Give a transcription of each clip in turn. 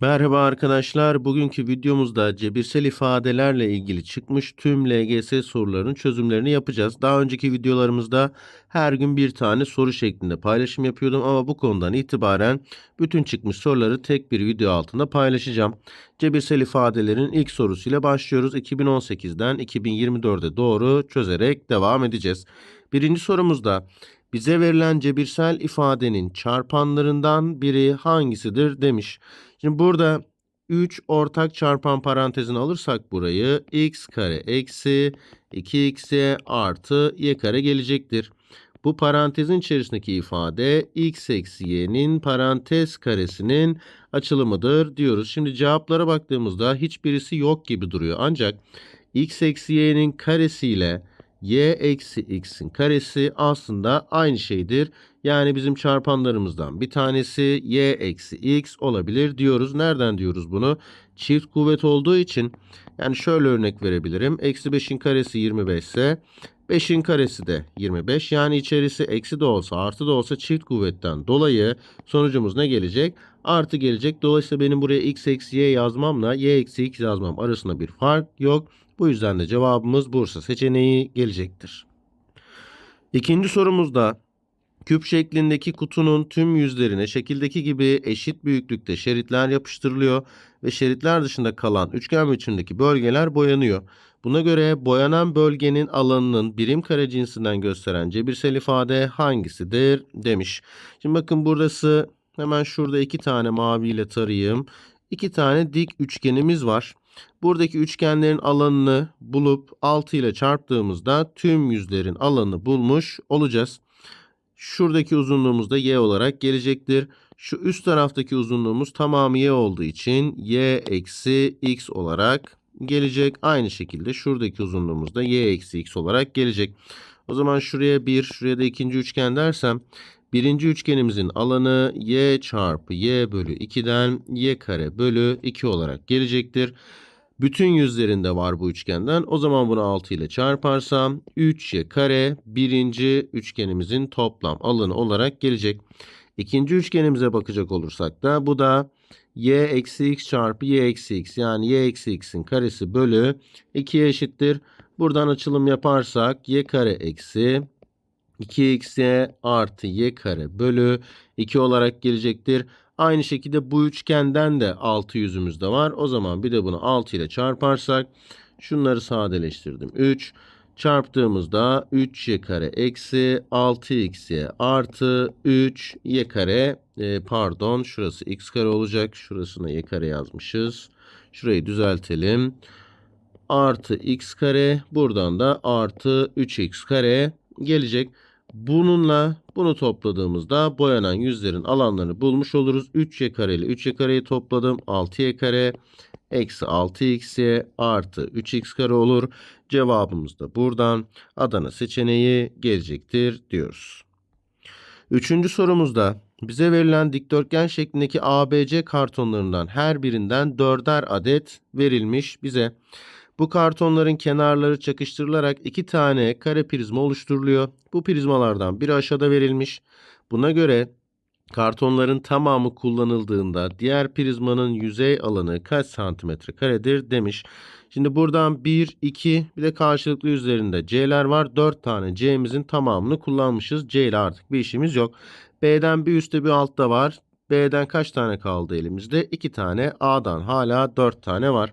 Merhaba arkadaşlar. Bugünkü videomuzda cebirsel ifadelerle ilgili çıkmış tüm LGS sorularının çözümlerini yapacağız. Daha önceki videolarımızda her gün bir tane soru şeklinde paylaşım yapıyordum ama bu konudan itibaren bütün çıkmış soruları tek bir video altında paylaşacağım. Cebirsel ifadelerin ilk sorusuyla başlıyoruz. 2018'den 2024'e doğru çözerek devam edeceğiz. Birinci sorumuzda bize verilen cebirsel ifadenin çarpanlarından biri hangisidir demiş. Şimdi burada 3 ortak çarpan parantezini alırsak burayı x kare eksi 2xy artı y kare gelecektir. Bu parantezin içerisindeki ifade x eksi y'nin parantez karesinin açılımıdır diyoruz. Şimdi cevaplara baktığımızda hiçbirisi yok gibi duruyor. Ancak x eksi y'nin karesiyle y eksi x'in karesi aslında aynı şeydir. Yani bizim çarpanlarımızdan bir tanesi y eksi x olabilir diyoruz. Nereden diyoruz bunu? Çift kuvvet olduğu için yani şöyle örnek verebilirim. Eksi 5'in karesi 25 ise 5'in karesi de 25. Yani içerisi eksi de olsa artı da olsa çift kuvvetten dolayı sonucumuz ne gelecek? Artı gelecek. Dolayısıyla benim buraya x eksi y yazmamla y eksi x yazmam arasında bir fark yok. Bu yüzden de cevabımız Bursa seçeneği gelecektir. İkinci sorumuzda küp şeklindeki kutunun tüm yüzlerine şekildeki gibi eşit büyüklükte şeritler yapıştırılıyor ve şeritler dışında kalan üçgen biçimdeki bölgeler boyanıyor. Buna göre boyanan bölgenin alanının birim kare cinsinden gösteren cebirsel ifade hangisidir demiş. Şimdi bakın burası hemen şurada iki tane maviyle tarayayım. İki tane dik üçgenimiz var. Buradaki üçgenlerin alanını bulup 6 ile çarptığımızda tüm yüzlerin alanını bulmuş olacağız. Şuradaki uzunluğumuz da y olarak gelecektir. Şu üst taraftaki uzunluğumuz tamamı y olduğu için y eksi x olarak gelecek. Aynı şekilde şuradaki uzunluğumuz da y eksi x olarak gelecek. O zaman şuraya bir, şuraya da ikinci üçgen dersem birinci üçgenimizin alanı y çarpı y bölü 2'den y kare bölü 2 olarak gelecektir. Bütün yüzlerinde var bu üçgenden. O zaman bunu 6 ile çarparsam 3y kare birinci üçgenimizin toplam alanı olarak gelecek. İkinci üçgenimize bakacak olursak da bu da y eksi x çarpı y eksi x yani y eksi x'in karesi bölü 2'ye eşittir. Buradan açılım yaparsak y kare eksi 2xy artı y kare bölü 2 olarak gelecektir. Aynı şekilde bu üçgenden de 6 yüzümüz de var. O zaman bir de bunu 6 ile çarparsak şunları sadeleştirdim. 3 çarptığımızda 3y kare eksi 6xy artı 3y kare e, pardon şurası x kare olacak. Şurasına y kare yazmışız. Şurayı düzeltelim. Artı x kare buradan da artı 3x kare gelecek. Bununla bunu topladığımızda boyanan yüzlerin alanlarını bulmuş oluruz. 3y kare ile 3y kareyi topladım. 6y kare eksi 6xy artı 3x kare olur. Cevabımız da buradan Adana seçeneği gelecektir diyoruz. Üçüncü sorumuzda bize verilen dikdörtgen şeklindeki ABC kartonlarından her birinden dörder adet verilmiş bize. Bu kartonların kenarları çakıştırılarak iki tane kare prizma oluşturuluyor. Bu prizmalardan biri aşağıda verilmiş. Buna göre kartonların tamamı kullanıldığında diğer prizmanın yüzey alanı kaç santimetre karedir demiş. Şimdi buradan 1, 2 bir de karşılıklı üzerinde C'ler var. 4 tane C'mizin tamamını kullanmışız. C ile artık bir işimiz yok. B'den bir üstte bir altta var. B'den kaç tane kaldı elimizde? 2 tane. A'dan hala 4 tane var.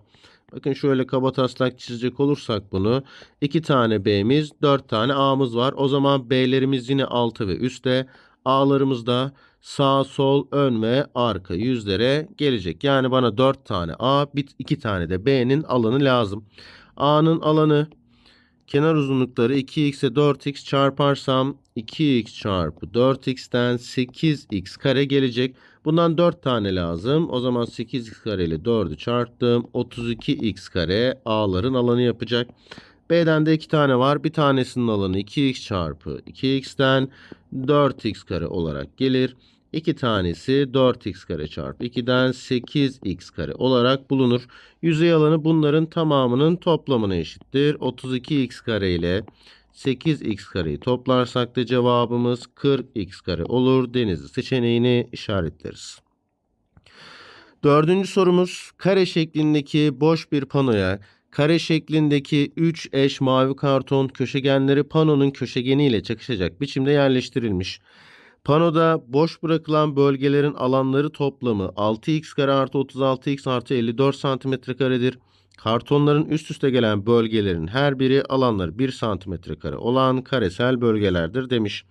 Bakın şöyle kaba taslak çizecek olursak bunu. 2 tane B'miz, 4 tane A'mız var. O zaman B'lerimiz yine altı ve üstte. A'larımız da sağ, sol, ön ve arka yüzlere gelecek. Yani bana 4 tane A, 2 tane de B'nin alanı lazım. A'nın alanı kenar uzunlukları 2x'e 4x çarparsam 2x çarpı 4x'ten 8x kare gelecek. Bundan 4 tane lazım. O zaman 8x kare ile 4'ü çarptım. 32x kare A'ların alanı yapacak. B'den de 2 tane var. Bir tanesinin alanı 2x çarpı 2x'ten 4x kare olarak gelir. 2 tanesi 4x kare çarpı 2'den 8x kare olarak bulunur. Yüzey alanı bunların tamamının toplamına eşittir. 32x kare ile 8x kareyi toplarsak da cevabımız 40x kare olur. Denizli seçeneğini işaretleriz. Dördüncü sorumuz kare şeklindeki boş bir panoya kare şeklindeki 3 eş mavi karton köşegenleri panonun köşegeniyle çakışacak biçimde yerleştirilmiş. Panoda boş bırakılan bölgelerin alanları toplamı 6x kare artı 36x artı 54 santimetre karedir. Kartonların üst üste gelen bölgelerin her biri alanları 1 santimetre kare olan karesel bölgelerdir demiş.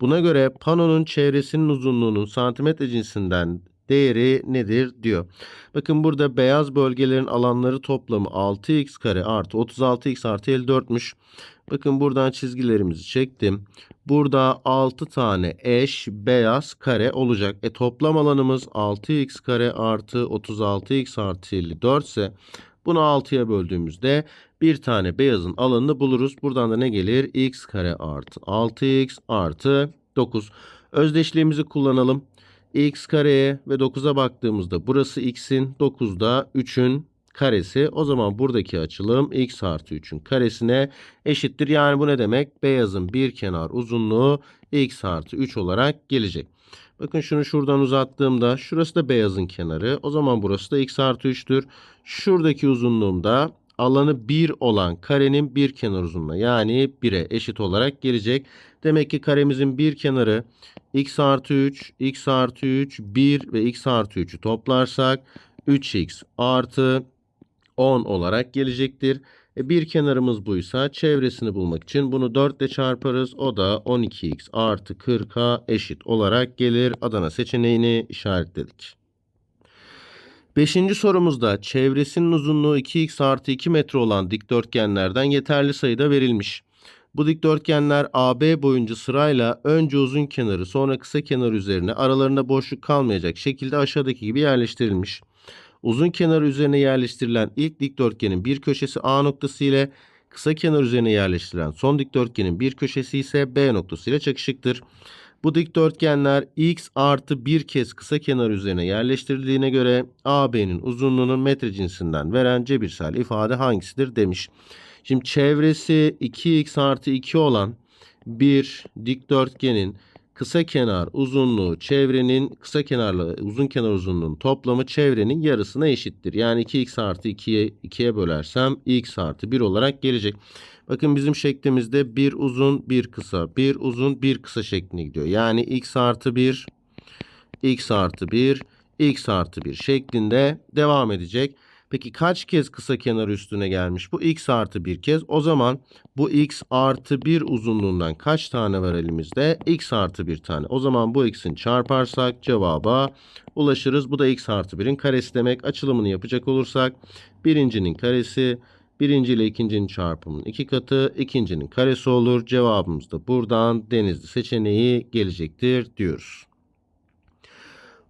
Buna göre panonun çevresinin uzunluğunun santimetre cinsinden değeri nedir diyor. Bakın burada beyaz bölgelerin alanları toplamı 6x kare artı 36x artı 54'müş. Bakın buradan çizgilerimizi çektim. Burada 6 tane eş beyaz kare olacak. E toplam alanımız 6x kare artı 36x artı 54 ise bunu 6'ya böldüğümüzde bir tane beyazın alanını buluruz. Buradan da ne gelir? x kare artı 6x artı 9. Özdeşliğimizi kullanalım. x kareye ve 9'a baktığımızda burası x'in 9'da 3'ün karesi. O zaman buradaki açılım x artı 3'ün karesine eşittir. Yani bu ne demek? Beyazın bir kenar uzunluğu x artı 3 olarak gelecek. Bakın şunu şuradan uzattığımda şurası da beyazın kenarı. O zaman burası da x artı 3'tür. Şuradaki uzunluğumda alanı 1 olan karenin bir kenar uzunluğu yani 1'e eşit olarak gelecek. Demek ki karemizin bir kenarı x artı 3, x artı 3, 1 ve x artı 3'ü toplarsak 3x artı 10 olarak gelecektir. E bir kenarımız buysa çevresini bulmak için bunu 4 ile çarparız. O da 12x artı 40'a eşit olarak gelir. Adana seçeneğini işaretledik. Beşinci sorumuzda çevresinin uzunluğu 2x artı 2 metre olan dikdörtgenlerden yeterli sayıda verilmiş. Bu dikdörtgenler AB boyunca sırayla önce uzun kenarı sonra kısa kenar üzerine aralarında boşluk kalmayacak şekilde aşağıdaki gibi yerleştirilmiş. Uzun kenar üzerine yerleştirilen ilk dikdörtgenin bir köşesi A noktası ile kısa kenar üzerine yerleştirilen son dikdörtgenin bir köşesi ise B noktası ile çakışıktır. Bu dikdörtgenler x artı bir kez kısa kenar üzerine yerleştirildiğine göre AB'nin uzunluğunun metre cinsinden veren cebirsel ifade hangisidir demiş. Şimdi çevresi 2x artı 2 olan bir dikdörtgenin kısa kenar uzunluğu çevrenin kısa kenarla uzun kenar uzunluğunun toplamı çevrenin yarısına eşittir. Yani 2x artı 2'ye 2'ye bölersem x artı 1 olarak gelecek. Bakın bizim şeklimizde bir uzun bir kısa bir uzun bir kısa şeklinde gidiyor. Yani x artı 1 x artı 1 x artı 1 şeklinde devam edecek. Peki kaç kez kısa kenar üstüne gelmiş? Bu x artı bir kez. O zaman bu x artı bir uzunluğundan kaç tane var elimizde? x artı bir tane. O zaman bu x'in çarparsak cevaba ulaşırız. Bu da x artı birin karesi demek. Açılımını yapacak olursak birincinin karesi birinci ile ikincinin çarpımının iki katı ikincinin karesi olur. Cevabımız da buradan denizli seçeneği gelecektir diyoruz.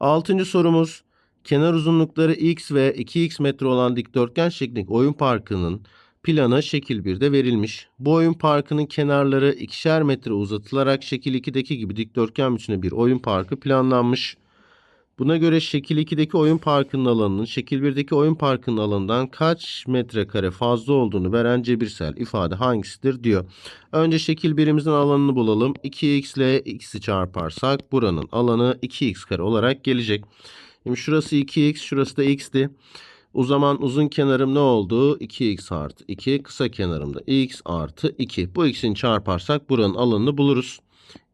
Altıncı sorumuz. Kenar uzunlukları x ve 2x metre olan dikdörtgen şeklindeki oyun parkının planı şekil 1'de verilmiş. Bu oyun parkının kenarları ikişer metre uzatılarak şekil 2'deki gibi dikdörtgen biçimde bir oyun parkı planlanmış. Buna göre şekil 2'deki oyun parkının alanının şekil 1'deki oyun parkının alanından kaç metrekare fazla olduğunu veren cebirsel ifade hangisidir diyor. Önce şekil 1'imizin alanını bulalım. 2x ile x'i çarparsak buranın alanı 2x kare olarak gelecek. Şimdi şurası 2x, şurası da x'ti. O zaman uzun kenarım ne oldu? 2x artı 2. Kısa kenarım da x artı 2. Bu x'ini çarparsak buranın alanını buluruz.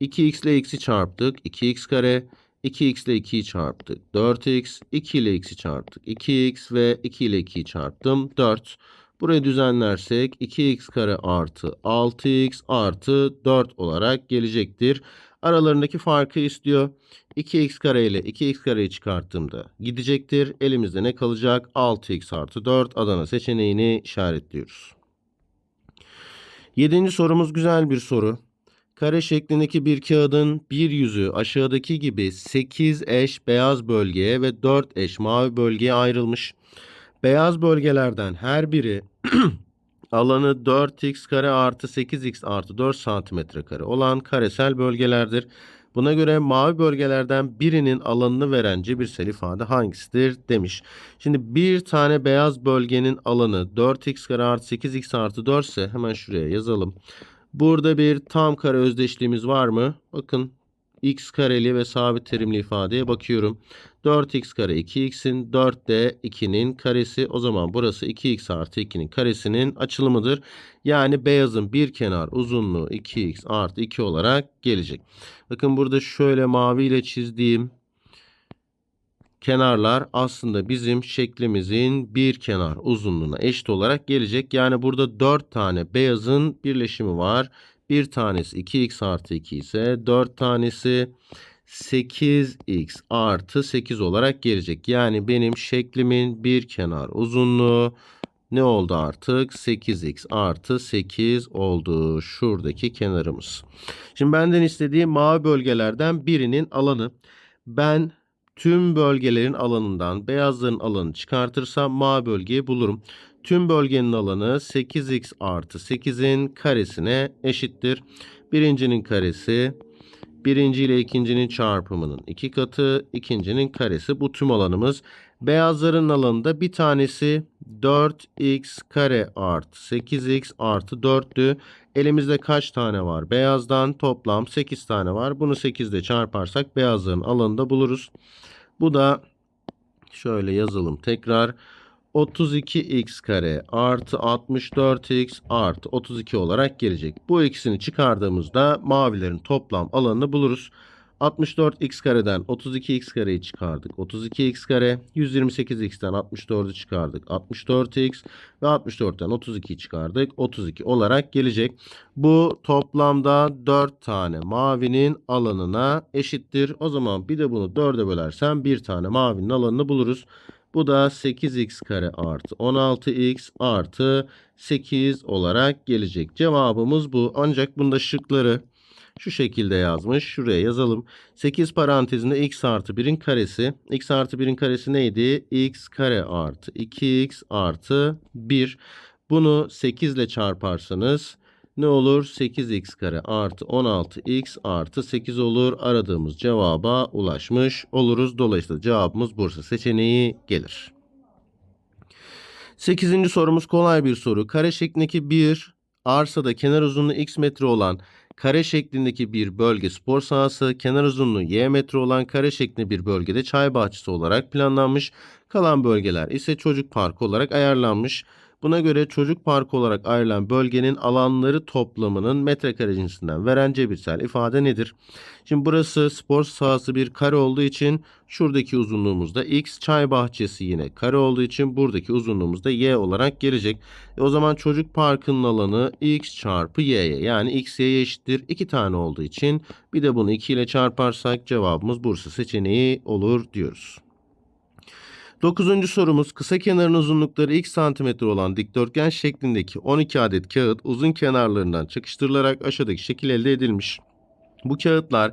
2x ile x'i çarptık. 2x kare. 2x ile 2'yi çarptık. 4x. 2 ile x'i çarptık. 2x ve 2 ile 2'yi çarptım. 4. Burayı düzenlersek 2x kare artı 6x artı 4 olarak gelecektir. Aralarındaki farkı istiyor. 2x kare ile 2x kareyi çıkarttığımda gidecektir. Elimizde ne kalacak? 6x artı 4 Adana seçeneğini işaretliyoruz. Yedinci sorumuz güzel bir soru. Kare şeklindeki bir kağıdın bir yüzü aşağıdaki gibi 8 eş beyaz bölgeye ve 4 eş mavi bölgeye ayrılmış. Beyaz bölgelerden her biri alanı 4x kare artı 8x artı 4 santimetre kare olan karesel bölgelerdir. Buna göre mavi bölgelerden birinin alanını veren cebirsel ifade hangisidir demiş. Şimdi bir tane beyaz bölgenin alanı 4x kare artı 8x artı 4 ise hemen şuraya yazalım. Burada bir tam kare özdeşliğimiz var mı? Bakın x kareli ve sabit terimli ifadeye bakıyorum. 4x kare 2x'in 4 de 2'nin karesi. O zaman burası 2x artı 2'nin karesinin açılımıdır. Yani beyazın bir kenar uzunluğu 2x artı 2 olarak gelecek. Bakın burada şöyle maviyle çizdiğim kenarlar aslında bizim şeklimizin bir kenar uzunluğuna eşit olarak gelecek. Yani burada 4 tane beyazın birleşimi var. Bir tanesi 2x artı 2 ise 4 tanesi 8x artı 8 olarak gelecek. Yani benim şeklimin bir kenar uzunluğu ne oldu artık? 8x artı 8 oldu. Şuradaki kenarımız. Şimdi benden istediği mavi bölgelerden birinin alanı. Ben tüm bölgelerin alanından beyazların alanını çıkartırsam mavi bölgeyi bulurum. Tüm bölgenin alanı 8x artı 8'in karesine eşittir. Birincinin karesi birinci ile ikincinin çarpımının iki katı, ikincinin karesi. Bu tüm alanımız. Beyazların alanında bir tanesi 4x kare artı 8x artı 4'tü. Elimizde kaç tane var? Beyazdan toplam 8 tane var. Bunu 8 ile çarparsak beyazların alanında buluruz. Bu da şöyle yazalım tekrar. 32x kare artı 64x artı 32 olarak gelecek. Bu ikisini çıkardığımızda mavilerin toplam alanını buluruz. 64x kareden 32x kareyi çıkardık. 32x kare 128x'ten 64'ü çıkardık. 64x ve 64'ten 32'yi çıkardık. 32 olarak gelecek. Bu toplamda 4 tane mavinin alanına eşittir. O zaman bir de bunu 4'e bölersem bir tane mavinin alanını buluruz. Bu da 8x kare artı 16x artı 8 olarak gelecek. Cevabımız bu. Ancak bunda şıkları şu şekilde yazmış. Şuraya yazalım. 8 parantezinde x artı 1'in karesi. x artı 1'in karesi neydi? x kare artı 2x artı 1. Bunu 8 ile çarparsanız ne olur? 8x kare artı 16x artı 8 olur. Aradığımız cevaba ulaşmış oluruz. Dolayısıyla cevabımız Bursa seçeneği gelir. 8. sorumuz kolay bir soru. Kare şeklindeki bir arsada kenar uzunluğu x metre olan kare şeklindeki bir bölge spor sahası, kenar uzunluğu y metre olan kare şeklinde bir bölgede çay bahçesi olarak planlanmış. Kalan bölgeler ise çocuk parkı olarak ayarlanmış. Buna göre çocuk parkı olarak ayrılan bölgenin alanları toplamının metrekare cinsinden veren cebirsel ifade nedir? Şimdi burası spor sahası bir kare olduğu için şuradaki uzunluğumuz da x, çay bahçesi yine kare olduğu için buradaki uzunluğumuz da y olarak gelecek. E o zaman çocuk parkının alanı x çarpı y'ye yani x y'ye eşittir 2 tane olduğu için bir de bunu 2 ile çarparsak cevabımız Bursa seçeneği olur diyoruz. Dokuzuncu sorumuz kısa kenarın uzunlukları x santimetre olan dikdörtgen şeklindeki 12 adet kağıt uzun kenarlarından çakıştırılarak aşağıdaki şekil elde edilmiş. Bu kağıtlar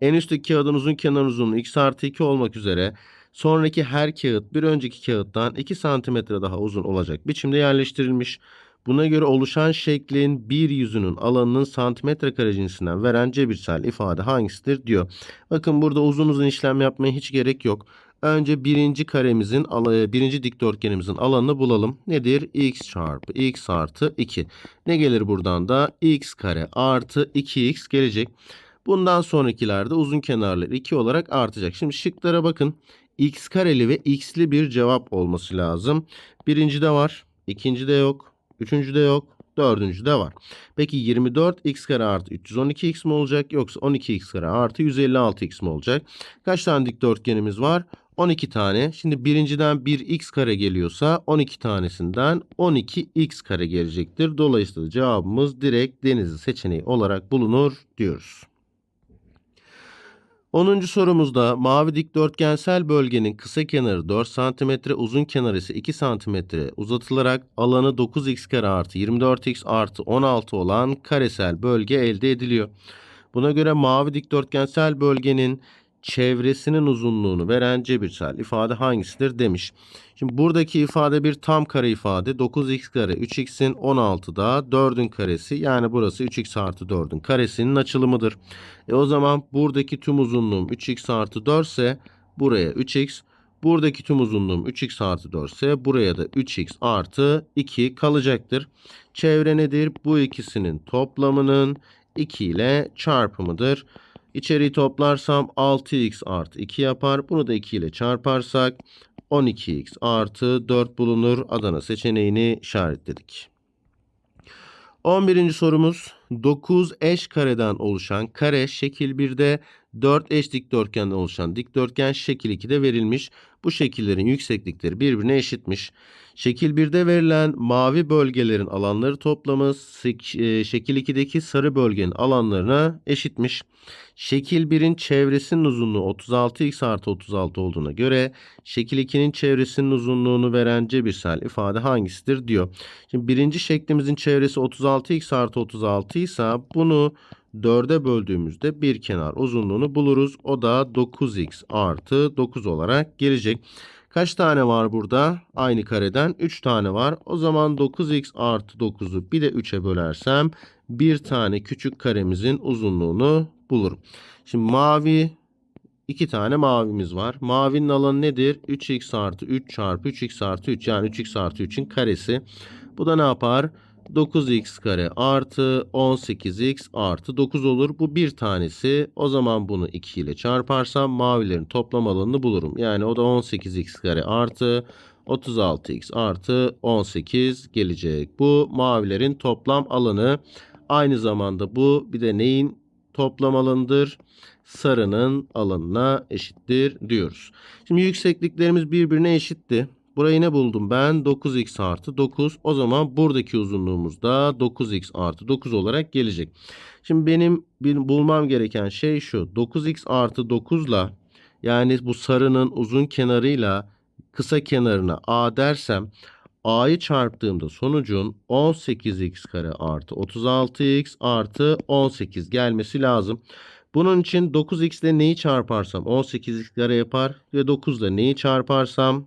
en üstteki kağıdın uzun kenar uzunluğu x artı 2 olmak üzere sonraki her kağıt bir önceki kağıttan 2 santimetre daha uzun olacak biçimde yerleştirilmiş. Buna göre oluşan şeklin bir yüzünün alanının santimetre kare cinsinden veren cebirsel ifade hangisidir diyor. Bakın burada uzun uzun işlem yapmaya hiç gerek yok. Önce birinci karemizin, birinci dikdörtgenimizin alanını bulalım. Nedir? x çarpı x artı 2. Ne gelir buradan da? x kare artı 2x gelecek. Bundan sonrakilerde uzun kenarlar 2 olarak artacak. Şimdi şıklara bakın. x kareli ve x'li bir cevap olması lazım. Birinci de var. ikinci de yok. Üçüncü de yok. Dördüncü de var. Peki 24 x kare artı 312 x mi olacak yoksa 12 x kare artı 156 x mi olacak? Kaç tane dikdörtgenimiz var? 12 tane. Şimdi birinciden 1 x kare geliyorsa 12 tanesinden 12 x kare gelecektir. Dolayısıyla cevabımız direkt denizli seçeneği olarak bulunur diyoruz. 10. sorumuzda mavi dikdörtgensel bölgenin kısa kenarı 4 cm, uzun kenarı ise 2 cm uzatılarak alanı 9x kare artı 24x artı 16 olan karesel bölge elde ediliyor. Buna göre mavi dikdörtgensel bölgenin çevresinin uzunluğunu veren cebirsel ifade hangisidir demiş. Şimdi buradaki ifade bir tam kare ifade. 9x kare 3x'in 16'da 4'ün karesi yani burası 3x artı 4'ün karesinin açılımıdır. E o zaman buradaki tüm uzunluğum 3x artı 4 ise buraya 3x. Buradaki tüm uzunluğum 3x artı 4 ise buraya da 3x artı 2 kalacaktır. Çevre nedir? Bu ikisinin toplamının 2 ile çarpımıdır. İçeriği toplarsam 6x artı 2 yapar. Bunu da 2 ile çarparsak 12x artı 4 bulunur. Adana seçeneğini işaretledik. 11. sorumuz 9 eş kareden oluşan kare şekil 1'de 4 eş dikdörtgenden oluşan dikdörtgen şekil 2'de verilmiş. Bu şekillerin yükseklikleri birbirine eşitmiş. Şekil 1'de verilen mavi bölgelerin alanları toplamı e, şekil 2'deki sarı bölgenin alanlarına eşitmiş. Şekil 1'in çevresinin uzunluğu 36x artı 36 olduğuna göre şekil 2'nin çevresinin uzunluğunu veren cebirsel ifade hangisidir diyor. Şimdi birinci şeklimizin çevresi 36x artı 36 ise bunu 4'e böldüğümüzde bir kenar uzunluğunu buluruz. O da 9x artı 9 olarak gelecek. Kaç tane var burada? Aynı kareden 3 tane var. O zaman 9x artı 9'u bir de 3'e bölersem bir tane küçük karemizin uzunluğunu bulurum. Şimdi mavi iki tane mavimiz var. Mavinin alanı nedir? 3x artı 3 çarpı 3x artı 3 yani 3x artı 3'ün karesi. Bu da ne yapar? 9x kare artı 18x artı 9 olur. Bu bir tanesi. O zaman bunu 2 ile çarparsam mavilerin toplam alanını bulurum. Yani o da 18x kare artı 36x artı 18 gelecek. Bu mavilerin toplam alanı. Aynı zamanda bu bir de neyin toplam alanıdır? Sarının alanına eşittir diyoruz. Şimdi yüksekliklerimiz birbirine eşitti. Burayı ne buldum ben? 9x artı 9. O zaman buradaki uzunluğumuz da 9x artı 9 olarak gelecek. Şimdi benim bulmam gereken şey şu. 9x artı 9 ile yani bu sarının uzun kenarıyla kısa kenarına a dersem a'yı çarptığımda sonucun 18x kare artı 36x artı 18 gelmesi lazım. Bunun için 9x ile neyi çarparsam 18x kare yapar ve 9 ile neyi çarparsam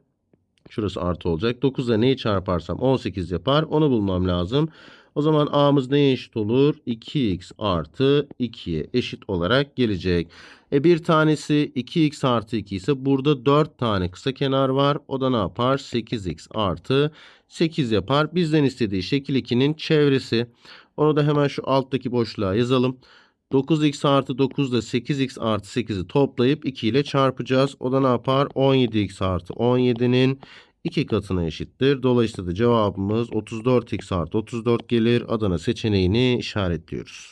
Şurası artı olacak. 9 ile neyi çarparsam 18 yapar. Onu bulmam lazım. O zaman a'mız neye eşit olur? 2x artı 2'ye eşit olarak gelecek. E bir tanesi 2x artı 2 ise burada 4 tane kısa kenar var. O da ne yapar? 8x artı 8 yapar. Bizden istediği şekil 2'nin çevresi. Onu da hemen şu alttaki boşluğa yazalım. 9x artı 9 ile 8x artı 8'i toplayıp 2 ile çarpacağız. O da ne yapar? 17x artı 17'nin 2 katına eşittir. Dolayısıyla da cevabımız 34x artı 34 gelir. Adana seçeneğini işaretliyoruz.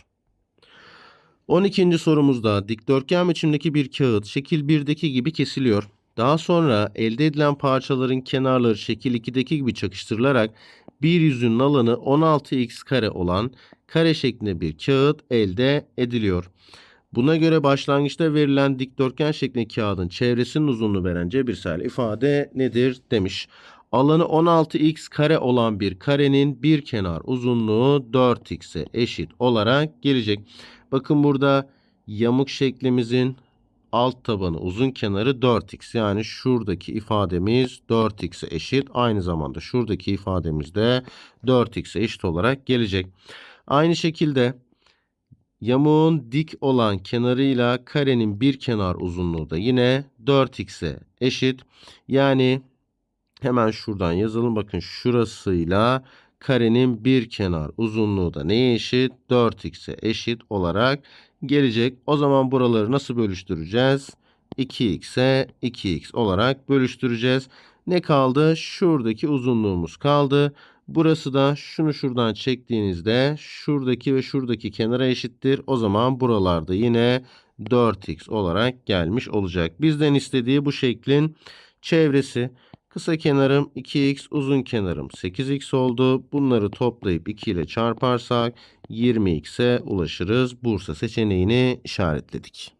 12. sorumuzda dikdörtgen biçimdeki bir kağıt şekil 1'deki gibi kesiliyor. Daha sonra elde edilen parçaların kenarları şekil 2'deki gibi çakıştırılarak bir yüzünün alanı 16x kare olan kare şeklinde bir kağıt elde ediliyor. Buna göre başlangıçta verilen dikdörtgen şeklindeki kağıdın çevresinin uzunluğu veren cebirsel ifade nedir demiş. Alanı 16x kare olan bir karenin bir kenar uzunluğu 4x'e eşit olarak gelecek. Bakın burada yamuk şeklimizin alt tabanı uzun kenarı 4x. Yani şuradaki ifademiz 4x'e eşit. Aynı zamanda şuradaki ifademiz de 4x'e eşit olarak gelecek. Aynı şekilde yamuğun dik olan kenarıyla karenin bir kenar uzunluğu da yine 4x'e eşit. Yani hemen şuradan yazalım. Bakın şurasıyla karenin bir kenar uzunluğu da neye eşit? 4x'e eşit olarak gelecek. O zaman buraları nasıl bölüştüreceğiz? 2x'e 2x olarak bölüştüreceğiz. Ne kaldı? Şuradaki uzunluğumuz kaldı. Burası da şunu şuradan çektiğinizde şuradaki ve şuradaki kenara eşittir. O zaman buralarda yine 4x olarak gelmiş olacak. Bizden istediği bu şeklin çevresi. Kısa kenarım 2x, uzun kenarım 8x oldu. Bunları toplayıp 2 ile çarparsak 20x'e ulaşırız. Bursa seçeneğini işaretledik.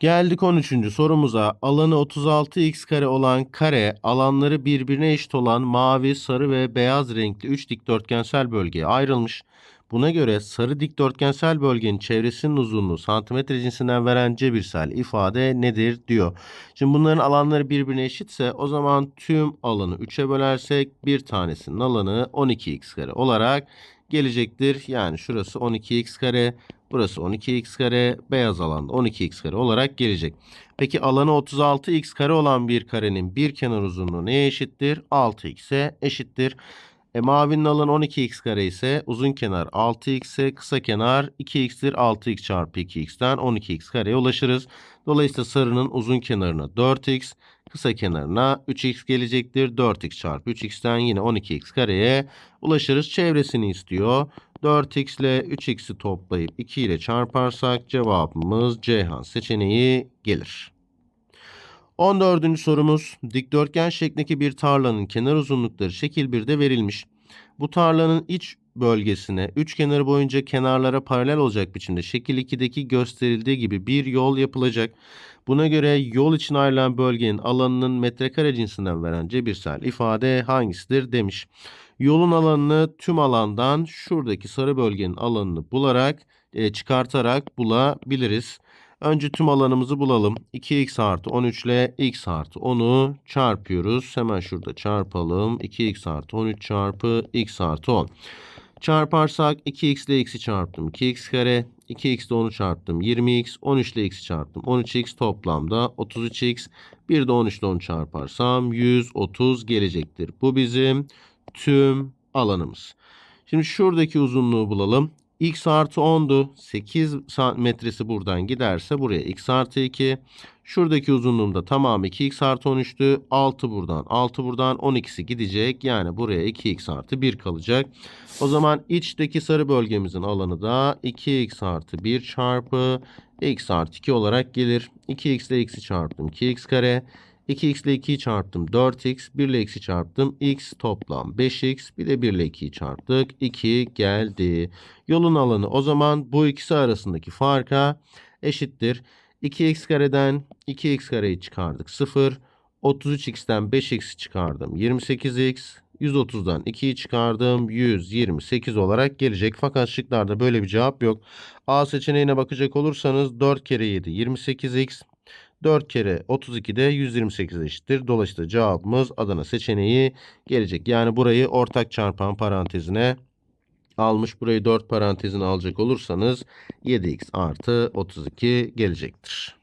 Geldik 13. sorumuza. Alanı 36x kare olan kare alanları birbirine eşit olan mavi, sarı ve beyaz renkli 3 dikdörtgensel bölgeye ayrılmış. Buna göre sarı dikdörtgensel bölgenin çevresinin uzunluğu santimetre cinsinden veren cebirsel ifade nedir diyor. Şimdi bunların alanları birbirine eşitse o zaman tüm alanı 3'e bölersek bir tanesinin alanı 12x kare olarak gelecektir. Yani şurası 12x kare, burası 12x kare, beyaz alanda 12x kare olarak gelecek. Peki alanı 36x kare olan bir karenin bir kenar uzunluğu neye eşittir? 6x'e eşittir. E, mavinin alanı 12x kare ise uzun kenar 6x ise kısa kenar 2x'tir. 6x çarpı 2x'ten 12x kareye ulaşırız. Dolayısıyla sarının uzun kenarına 4x, kısa kenarına 3x gelecektir. 4x çarpı 3x'ten yine 12x kareye ulaşırız. Çevresini istiyor. 4x ile 3x'i toplayıp 2 ile çarparsak cevabımız Ceyhan seçeneği gelir. 14. sorumuz dikdörtgen şeklindeki bir tarlanın kenar uzunlukları şekil 1'de verilmiş. Bu tarlanın iç bölgesine üç kenarı boyunca kenarlara paralel olacak biçimde şekil 2'deki gösterildiği gibi bir yol yapılacak. Buna göre yol için ayrılan bölgenin alanının metrekare cinsinden veren cebirsel ifade hangisidir demiş. Yolun alanını tüm alandan şuradaki sarı bölgenin alanını bularak e, çıkartarak bulabiliriz. Önce tüm alanımızı bulalım. 2x artı 13 ile x artı 10'u çarpıyoruz. Hemen şurada çarpalım. 2x artı 13 çarpı x artı 10. Çarparsak 2x ile x'i çarptım. 2x kare. 2x ile 10'u çarptım. 20x. 13 ile x'i çarptım. 13x toplamda 33x. Bir de 13 ile 10 çarparsam 130 gelecektir. Bu bizim tüm alanımız. Şimdi şuradaki uzunluğu bulalım. X artı 10'du. 8 metresi buradan giderse buraya x artı 2. Şuradaki uzunluğum da tamamı 2x artı 13'tü. 6 buradan 6 buradan 12'si gidecek. Yani buraya 2x artı 1 kalacak. O zaman içteki sarı bölgemizin alanı da 2x artı 1 çarpı x artı 2 olarak gelir. 2x ile x'i çarptım 2x kare. 2x ile 2'yi çarptım 4x. 1 ile x'i çarptım. x toplam 5x. Bir de 1 ile 2'yi çarptık. 2 geldi. Yolun alanı o zaman bu ikisi arasındaki farka eşittir. 2x kareden 2x kareyi çıkardık 0. 33x'ten 5x çıkardım 28x. 130'dan 2'yi çıkardım 128 olarak gelecek. Fakat şıklarda böyle bir cevap yok. A seçeneğine bakacak olursanız 4 kere 7 28x. 4 kere 32 de 128 eşittir. Dolayısıyla cevabımız Adana seçeneği gelecek. Yani burayı ortak çarpan parantezine almış. Burayı 4 parantezine alacak olursanız 7x artı 32 gelecektir.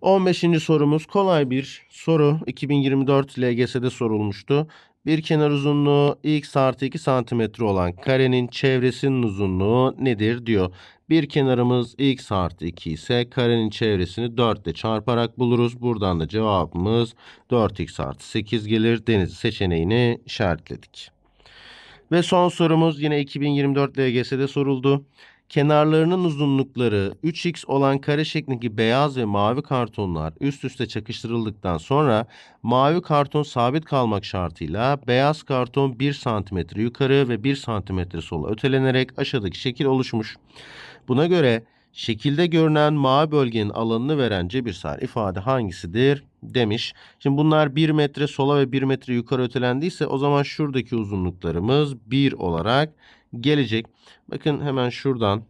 15. sorumuz kolay bir soru. 2024 LGS'de sorulmuştu. Bir kenar uzunluğu x artı 2 santimetre olan karenin çevresinin uzunluğu nedir diyor. Bir kenarımız x artı 2 ise karenin çevresini 4 ile çarparak buluruz. Buradan da cevabımız 4x artı 8 gelir. Deniz seçeneğini işaretledik. Ve son sorumuz yine 2024 LGS'de soruldu. Kenarlarının uzunlukları 3x olan kare şeklindeki beyaz ve mavi kartonlar üst üste çakıştırıldıktan sonra mavi karton sabit kalmak şartıyla beyaz karton 1 cm yukarı ve 1 cm sola ötelenerek aşağıdaki şekil oluşmuş. Buna göre şekilde görünen mavi bölgenin alanını veren cebirsel ifade hangisidir demiş. Şimdi bunlar 1 metre sola ve 1 metre yukarı ötelendiyse o zaman şuradaki uzunluklarımız 1 olarak gelecek. Bakın hemen şuradan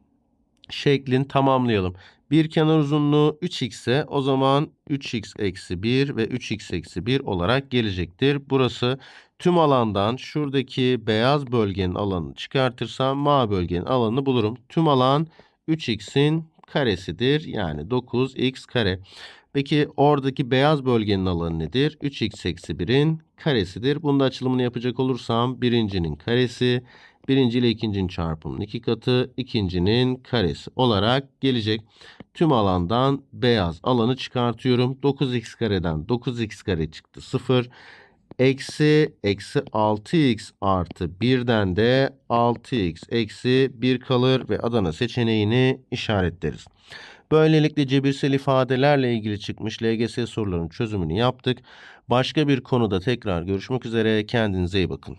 şeklin tamamlayalım. Bir kenar uzunluğu 3x ise o zaman 3x eksi 1 ve 3x eksi 1 olarak gelecektir. Burası tüm alandan şuradaki beyaz bölgenin alanını çıkartırsam mavi bölgenin alanını bulurum. Tüm alan 3x'in karesidir. Yani 9x kare. Peki oradaki beyaz bölgenin alanı nedir? 3x eksi 1'in karesidir. Bunun açılımını yapacak olursam birincinin karesi, birinci ile ikincinin çarpımının iki katı, ikincinin karesi olarak gelecek. Tüm alandan beyaz alanı çıkartıyorum. 9x kareden 9x kare çıktı 0. Eksi eksi 6x artı 1'den de 6x eksi 1 kalır ve Adana seçeneğini işaretleriz. Böylelikle cebirsel ifadelerle ilgili çıkmış LGS sorularının çözümünü yaptık. Başka bir konuda tekrar görüşmek üzere. Kendinize iyi bakın.